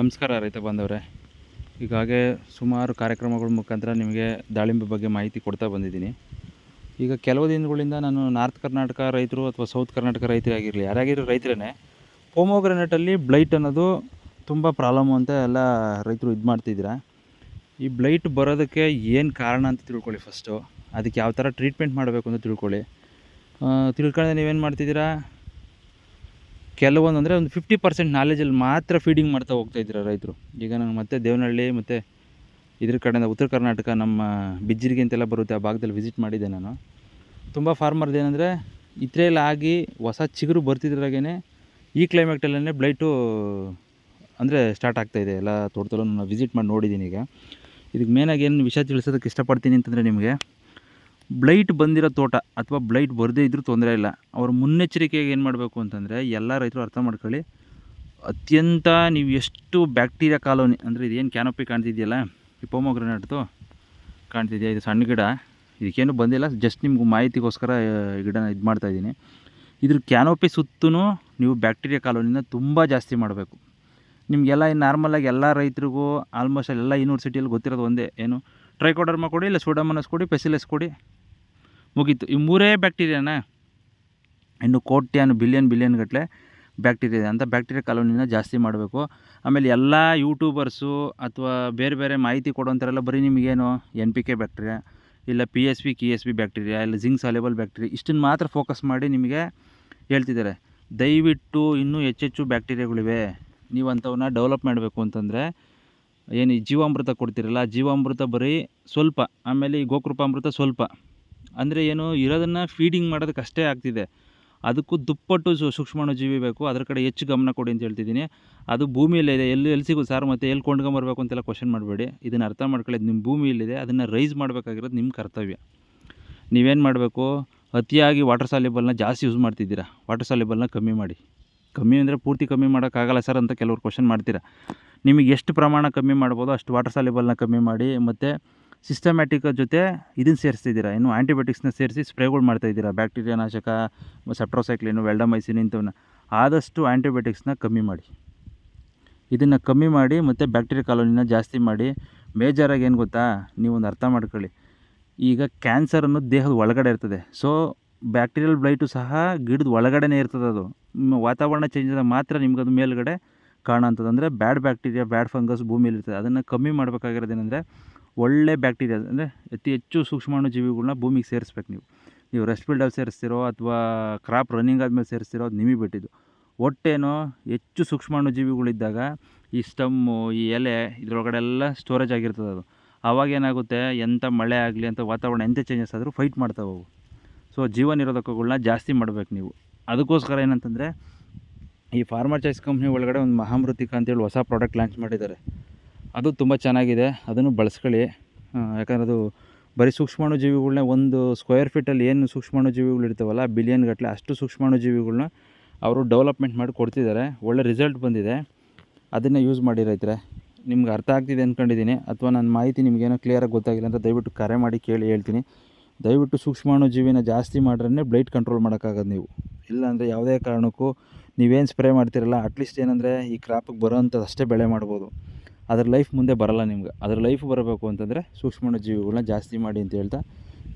ನಮಸ್ಕಾರ ರೈತ ಬಾಂಧವರೇ. ಈಗಾಗಲೇ ಸುಮಾರು ಕಾರ್ಯಕ್ರಮಗಳ ಮುಖಾಂತರ ನಿಮಗೆ ದಾಳಿಂಬೆ ಬಗ್ಗೆ ಮಾಹಿತಿ ಕೊಡ್ತಾ ಬಂದಿದ್ದೀನಿ. ಈಗ ಕೆಲವು ದಿನಗಳಿಂದ ನಾನು ನಾರ್ತ್ ಕರ್ನಾಟಕ ರೈತರು ಅಥವಾ ಸೌತ್ ಕರ್ನಾಟಕ ರೈತರಾಗಿರಲಿ ಯಾರಾಗಿರೋ ರೈತರೇ ಪೋಮೋಗ್ರನೇಟಲ್ಲಿ ಬ್ಲೈಟ್ ಅನ್ನೋದು ತುಂಬ ಪ್ರಾಬ್ಲಮ್ ಅಂತ ಎಲ್ಲ ರೈತರು ಇದು ಮಾಡ್ತಿದ್ದೀರಾ. ಈ ಬ್ಲೈಟ್ ಬರೋದಕ್ಕೆ ಏನು ಕಾರಣ ಅಂತ ತಿಳ್ಕೊಳ್ಳಿ ಫಸ್ಟು ಅದಕ್ಕೆ ಯಾವ ಥರ ಟ್ರೀಟ್ಮೆಂಟ್ ಮಾಡಬೇಕು ಅಂತ ತಿಳ್ಕೊಳ್ಳಿ. ತಿಳ್ಕೊಂಡ್ರೆ ನೀವೇನು ಮಾಡ್ತಿದ್ದೀರಾ? ಕೆಲವೊಂದು ಅಂದರೆ ಒಂದು ಫಿಫ್ಟಿ ಪರ್ಸೆಂಟ್ ನಾಲೆಜಲ್ಲಿ ಮಾತ್ರ ಫೀಡಿಂಗ್ ಮಾಡ್ತಾ ಹೋಗ್ತಾ ಇದ್ದೀರಾ ರೈತರು. ಈಗ ನಾನು ಮತ್ತೆ ದೇವನಹಳ್ಳಿ ಮತ್ತು ಇದ್ರ ಕಡೆಯಿಂದ ಉತ್ತರ ಕರ್ನಾಟಕ ನಮ್ಮ ಬಿಜ್ಜಿರಿಗೆ ಅಂತೆಲ್ಲ ಬರುತ್ತೆ, ಆ ಭಾಗದಲ್ಲಿ ವಿಸಿಟ್ ಮಾಡಿದ್ದೆ ನಾನು. ತುಂಬ ಫಾರ್ಮರ್ದು ಏನಂದರೆ ಇತ್ರೆಯಲ್ಲಿ ಆಗಿ ಹೊಸ ಚಿಗುರು ಬರ್ತಿದ್ರಾಗೇ ಈ ಕ್ಲೈಮೇಟಲ್ಲೇ ಬ್ಲೈಟು ಅಂದರೆ ಸ್ಟಾರ್ಟ್ ಆಗ್ತಾಯಿದೆ ಎಲ್ಲ ತೋಟದಲ್ಲೂ ನಾನು ವಿಸಿಟ್ ಮಾಡಿ ನೋಡಿದ್ದೀನಿ ಈಗ. ಇದಕ್ಕೆ ಮೇನಾಗಿ ಏನು ವಿಷಯ ತಿಳಿಸೋದಕ್ಕೆ ಇಷ್ಟಪಡ್ತೀನಿ ಅಂತಂದರೆ ನಿಮಗೆ ಬ್ಲೈಟ್ ಬಂದಿರೋ ತೋಟ ಅಥವಾ ಬ್ಲೈಟ್ ಬರದೇ ಇದ್ದರೂ ತೊಂದರೆ ಇಲ್ಲ. ಅವ್ರ ಮುನ್ನೆಚ್ಚರಿಕೆಗೆ ಏನು ಮಾಡಬೇಕು ಅಂತಂದರೆ ಎಲ್ಲ ರೈತರು ಅರ್ಥ ಮಾಡ್ಕೊಳ್ಳಿ. ಅತ್ಯಂತ ನೀವು ಎಷ್ಟು ಬ್ಯಾಕ್ಟೀರಿಯಾ ಕಾಲೋನಿ ಅಂದರೆ ಇದೇನು ಕ್ಯಾನೋಪಿ ಕಾಣ್ತಿದೆಯಲ್ಲ? ಈ ಪೋಮೋಗ್ರನೇಟ್ದು ಕಾಣ್ತಿದೆಯಾ? ಇದು ಸಣ್ಣ ಗಿಡ. ಇದಕ್ಕೇನು ಬಂದಿಲ್ಲ. ಜಸ್ಟ್ ನಿಮ್ಗೆ ಮಾಹಿತಿಗೋಸ್ಕರ ಗಿಡನ ಇದು ಮಾಡ್ತಾಯಿದ್ದೀನಿ ಇದ್ರ ಕ್ಯಾನೋಪಿ ಸುತ್ತೂ ನೀವು ಬ್ಯಾಕ್ಟೀರಿಯಾ ಕಾಲೋನಿನ ತುಂಬ ಜಾಸ್ತಿ ಮಾಡಬೇಕು. ನಿಮಗೆಲ್ಲ ನಾರ್ಮಲಾಗಿ ಎಲ್ಲ ರೈತರಿಗೂ ಆಲ್ಮೋಸ್ಟ್ ಎಲ್ಲ ಯೂನಿವರ್ಸಿಟಿಯಲ್ಲಿ ಗೊತ್ತಿರೋದು ಒಂದೇ. ಏನು? ಟ್ರೈಕೋಡರ್ಮಾ ಕೊಡಿ, ಇಲ್ಲ ಸೋಡಮನಸ್ ಕೊಡಿ ಪೆಸಿಲೆಸ್ ಕೊಡಿ. ಮುಗೀತು. ಈ ಮೂರೇ ಬ್ಯಾಕ್ಟೀರಿಯಾನ ಇನ್ನು ಕೋಟ್ಯಾನು ಬಿಲಿಯನ್ ಬಿಲಿಯನ್ ಗಟ್ಟಲೆ ಬ್ಯಾಕ್ಟೀರಿಯಾ ಇದೆ. ಅಂತ ಬ್ಯಾಕ್ಟೀರಿಯಾ ಕಾಲೋನಿನ ಜಾಸ್ತಿ ಮಾಡಬೇಕು. ಆಮೇಲೆ ಎಲ್ಲ ಯೂಟ್ಯೂಬರ್ಸು ಅಥವಾ ಬೇರೆ ಬೇರೆ ಮಾಹಿತಿ ಕೊಡೋಂಥರೆಲ್ಲ ಬರೀ ನಿಮಗೇನು ಎನ್ ಪಿ ಕೆ ಬ್ಯಾಕ್ಟೀರಿಯಾ ಇಲ್ಲ P S B K S B bacteria ಇಲ್ಲ ಜಿಂಕ್ ಸಾಲೆಬಲ್ ಬ್ಯಾಕ್ಟೀರಿಯಾ ಇಷ್ಟನ್ನು ಮಾತ್ರ ಫೋಕಸ್ ಮಾಡಿ ನಿಮಗೆ ಹೇಳ್ತಿದ್ದಾರೆ. ದಯವಿಟ್ಟು ಇನ್ನೂ ಹೆಚ್ಚೆಚ್ಚು ಬ್ಯಾಕ್ಟೀರಿಯಾಗಳಿವೆ ನೀವು ಅಂಥವನ್ನ ಡೆವಲಪ್ ಮಾಡಬೇಕು ಅಂತಂದರೆ ಏನು ಜೀವಾಮೃತ ಕೊಡ್ತಿರಲ್ಲ ಜೀವಾಮೃತ ಬರೀ ಸ್ವಲ್ಪ, ಆಮೇಲೆ ಈ ಗೋಕೃಪಾಮೃತ ಸ್ವಲ್ಪ. ಅಂದರೆ ಏನು, ಇರೋದನ್ನು ಫೀಡಿಂಗ್ ಮಾಡೋದಕ್ಕೆ ಅಷ್ಟೇ ಆಗ್ತಿದೆ. ಅದಕ್ಕೂ ದುಪ್ಪಟ್ಟು ಸು ಸೂಕ್ಷ್ಮಾಣುಜೀವಿ ಬೇಕು. ಅದರ ಕಡೆ ಹೆಚ್ಚು ಗಮನ ಕೊಡಿ ಅಂತ ಹೇಳ್ತಿದ್ದೀನಿ. ಅದು ಭೂಮಿಯಲ್ಲಿದೆ ಎಲ್ಲಿ ಎಲ್ಲಿ ಸಿಗೋದು ಸರ್ ಮತ್ತೆ ಎಲ್ಲಿ ಕೊಂಡ್ಕೊಂಬರ್ಬೇಕು ಅಂತೆಲ್ಲ ಕ್ವಶನ್ ಮಾಡಬೇಡಿ. ಇದನ್ನು ಅರ್ಥ ಮಾಡ್ಕೊಳ್ಳಿ. ನಿಮ್ಮ ಭೂಮಿಯಲ್ಲಿದೆ. ಅದನ್ನು ರೈಸ್ ಮಾಡಬೇಕಾಗಿರೋದು ನಿಮ್ಮ ಕರ್ತವ್ಯ. ನೀವೇನು ಮಾಡಬೇಕು? ಅತಿಯಾಗಿ ವಾಟರ್ ಸಾಲಿಬಲ್ನ ಜಾಸ್ತಿ ಯೂಸ್ ಮಾಡ್ತಿದ್ದೀರಾ? ವಾಟರ್ ಸಾಲಿಬಲ್ನ ಕಮ್ಮಿ ಮಾಡಿ. ಕಮ್ಮಿ ಅಂದರೆ ಪೂರ್ತಿ ಕಮ್ಮಿ ಮಾಡೋಕ್ಕಾಗಲ್ಲ ಸರ್ ಅಂತ ಕೆಲವರು ಕ್ವಶನ್ ಮಾಡ್ತೀರಾ? ನಿಮಗೆ ಎಷ್ಟು ಪ್ರಮಾಣ ಕಮ್ಮಿ ಮಾಡ್ಬೋದು ಅಷ್ಟು ವಾಟರ್ ಸಾಲಿಬಲ್ನ ಕಮ್ಮಿ ಮಾಡಿ. ಮತ್ತು ಸಿಸ್ಟಮ್ಯಾಟಿಕ್ ಜೊತೆ ಇದನ್ನು ಸೇರಿಸ್ತಿದ್ದೀರಾ? ಇನ್ನು ಆ್ಯಂಟಿಬಯೋಟಿಕ್ಸ್ನ ಸೇರಿಸಿ ಸ್ಪ್ರೇಗಳು ಮಾಡ್ತಾಯಿದ್ದೀರಾ ಬ್ಯಾಕ್ಟೀರಿಯಾ ನಾಶಕ ಸೆಪ್ಟ್ರೋಸೈಕ್ಲಿನು ವೆಲ್ಡಮೈಸಿನ್ ಇಂಥವನ್ನ ಆದಷ್ಟು ಆ್ಯಂಟಿಬಯೋಟಿಕ್ಸ್ನ ಕಮ್ಮಿ ಮಾಡಿ. ಇದನ್ನು ಕಮ್ಮಿ ಮಾಡಿ ಮತ್ತು ಬ್ಯಾಕ್ಟೀರಿಯಾ ಕಾಲೋನಿನ ಜಾಸ್ತಿ ಮಾಡಿ. ಮೇಜರಾಗಿ ಏನು ಗೊತ್ತಾ? ನೀವೊಂದು ಅರ್ಥ ಮಾಡ್ಕೊಳ್ಳಿ. ಈಗ ಕ್ಯಾನ್ಸರ್ ಅನ್ನೋದು ದೇಹದ ಒಳಗಡೆ ಇರ್ತದೆ. ಸೊ ಬ್ಯಾಕ್ಟೀರಿಯಲ್ ಬ್ಲೈಟು ಸಹ ಗಿಡದ ಒಳಗಡೆನೇ ಇರ್ತದೆ ಅದು. ವಾತಾವರಣ ಚೇಂಜ್ ಆದಾಗ ಮಾತ್ರ ನಿಮ್ಗೆ ಅದು ಮೇಲ್ಗಡೆ ಕಾಣೋಂಥದ್ದು ಅಂದರೆ ಬ್ಯಾಡ್ ಬ್ಯಾಕ್ಟೀರಿಯಾ ಬ್ಯಾಡ್ ಫಂಗಸ್ ಭೂಮಿಯಲ್ಲಿ ಇರ್ತದೆ ಅದನ್ನು ಕಮ್ಮಿ ಮಾಡಬೇಕಾಗಿರೋದೇನೆಂದರೆ ಒಳ್ಳೆ ಬ್ಯಾಕ್ಟೀರಿಯಾ, ಅಂದರೆ ಅತಿ ಹೆಚ್ಚು ಸೂಕ್ಷ್ಮಾಣು ಜೀವಿಗಳನ್ನ ಭೂಮಿಗೆ ಸೇರಿಸ್ಬೇಕು ನೀವು. ನೀವು ರೆಸ್ಟ್ ಬಿಲ್ಡಲ್ಲಿ ಸೇರಿಸ್ತಿರೋ ಅಥವಾ ಕ್ರಾಪ್ ರನ್ನಿಂಗ್ ಆದಮೇಲೆ ಸೇರಿಸ್ತಿರೋ ಅದು ನಿಮಗೆ ಬಿಟ್ಟಿದ್ದು. ಒಟ್ಟೇನೋ ಹೆಚ್ಚು ಸೂಕ್ಷ್ಮಾಣು ಜೀವಿಗಳಿದ್ದಾಗ ಈ ಸ್ಟಮ್ಮು ಈ ಎಲೆ ಇದ್ರೊಳಗಡೆ ಎಲ್ಲ ಸ್ಟೋರೇಜ್ ಆಗಿರ್ತದೆ ಅದು. ಆವಾಗ ಏನಾಗುತ್ತೆ ಎಂಥ ಮಳೆ ಆಗಲಿ ಅಂತ ವಾತಾವರಣ ಎಂಥ ಚೇಂಜಸ್ ಆದರೂ ಫೈಟ್ ಮಾಡ್ತಾವೆ ಅವು ಸೊ ಜೀವ ನಿರೋಧಕಗಳನ್ನ ಜಾಸ್ತಿ ಮಾಡಬೇಕು ನೀವು. ಅದಕ್ಕೋಸ್ಕರ ಏನಂತಂದರೆ, ಈ ಫಾರ್ಮರ್ ಚಾಯ್ಸ್ ಕಂಪ್ನಿ ಒಳಗಡೆ ಒಂದು ಮಹಾಮೃತಿಕ ಅಂತೇಳಿ ಹೊಸ ಪ್ರಾಡಕ್ಟ್ ಲಾಂಚ್ ಮಾಡಿದ್ದಾರೆ. ಅದು ತುಂಬ ಚೆನ್ನಾಗಿದೆ. ಅದನ್ನು ಬಳಸ್ಕೊಳ್ಳಿ. ಯಾಕಂದರೆ ಅದು ಬರೀ ಸೂಕ್ಷ್ಮಾಣು ಜೀವಿಗಳನ್ನ ಒಂದು ಸ್ಕ್ವೇರ್ ಫೀಟಲ್ಲಿ ಏನು ಸೂಕ್ಷ್ಮಾಣು ಜೀವಿಗಳು ಇರ್ತಾವಲ್ಲ ಬಿಲಿಯನ್ ಗಟ್ಟಲೆ ಅಷ್ಟು ಸೂಕ್ಷ್ಮಾಣು ಜೀವಿಗಳನ್ನ ಅವರು ಡೆವಲಪ್ಮೆಂಟ್ ಮಾಡಿ ಕೊಡ್ತಿದ್ದಾರೆ. ಒಳ್ಳೆ ರಿಸಲ್ಟ್ ಬಂದಿದೆ. ಅದನ್ನು ಯೂಸ್ ಮಾಡಿ ರೈತರೆ. ನಿಮ್ಗೆ ಅರ್ಥ ಆಗ್ತಿದೆ ಅಂದ್ಕೊಂಡಿದ್ದೀನಿ ಅಥವಾ ನನ್ನ ಮಾಹಿತಿ ನಿಮಗೇನೋ ಕ್ಲಿಯರಾಗಿ ಗೊತ್ತಾಗಿಲ್ಲ ಅಂತ ದಯವಿಟ್ಟು ಕರೆ ಮಾಡಿ ಕೇಳಿ ಹೇಳ್ತೀನಿ. ದಯವಿಟ್ಟು ಸೂಕ್ಷ್ಮಾಣು ಜೀವಿನ ಜಾಸ್ತಿ ಮಾಡ್ರೆ ಬ್ಲೈಟ್ ಕಂಟ್ರೋಲ್ ಮಾಡೋಕ್ಕಾಗೋದು ನೀವು. ಇಲ್ಲಾಂದರೆ ಯಾವುದೇ ಕಾರಣಕ್ಕೂ ನೀವೇನು ಸ್ಪ್ರೇ ಮಾಡ್ತಿರಲ್ಲ ಅಟ್ಲೀಸ್ಟ್ ಏನಂದರೆ ಈ ಕ್ರಾಪಿಗೆ ಬರೋವಂಥದ್ದು ಅಷ್ಟೇ ಬೆಳೆ ಮಾಡ್ಬೋದು. ಅದ್ರ ಲೈಫ್ ಮುಂದೆ ಬರಲ್ಲ ನಿಮ್ಗೆ. ಅದ್ರ ಲೈಫ್ ಬರಬೇಕು ಅಂತಂದರೆ ಸೂಕ್ಷ್ಮಣ ಜೀವಿಗಳನ್ನ ಜಾಸ್ತಿ ಮಾಡಿ ಅಂತ ಹೇಳ್ತಾ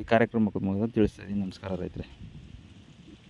ಈ ಕಾರ್ಯಕ್ರಮಕ್ಕೆ ಮುಗಿದ ತಿಳಿಸ್ತಾ ಇದ್ದೀನಿ. ನಮಸ್ಕಾರ ರೈತರೆ.